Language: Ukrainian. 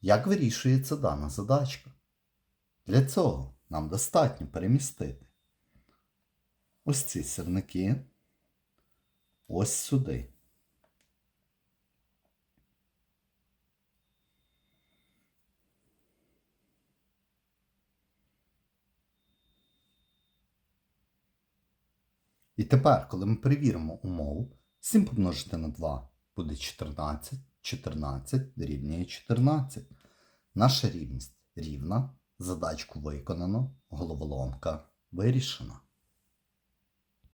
Як вирішується дана задачка? Для цього нам достатньо перемістити ось ці сірники ось сюди. І тепер, коли ми перевіримо умову, 7 помножити на 2 буде 14, 14 дорівнює 14. Наша рівність рівна, задачку виконано, головоломка вирішена.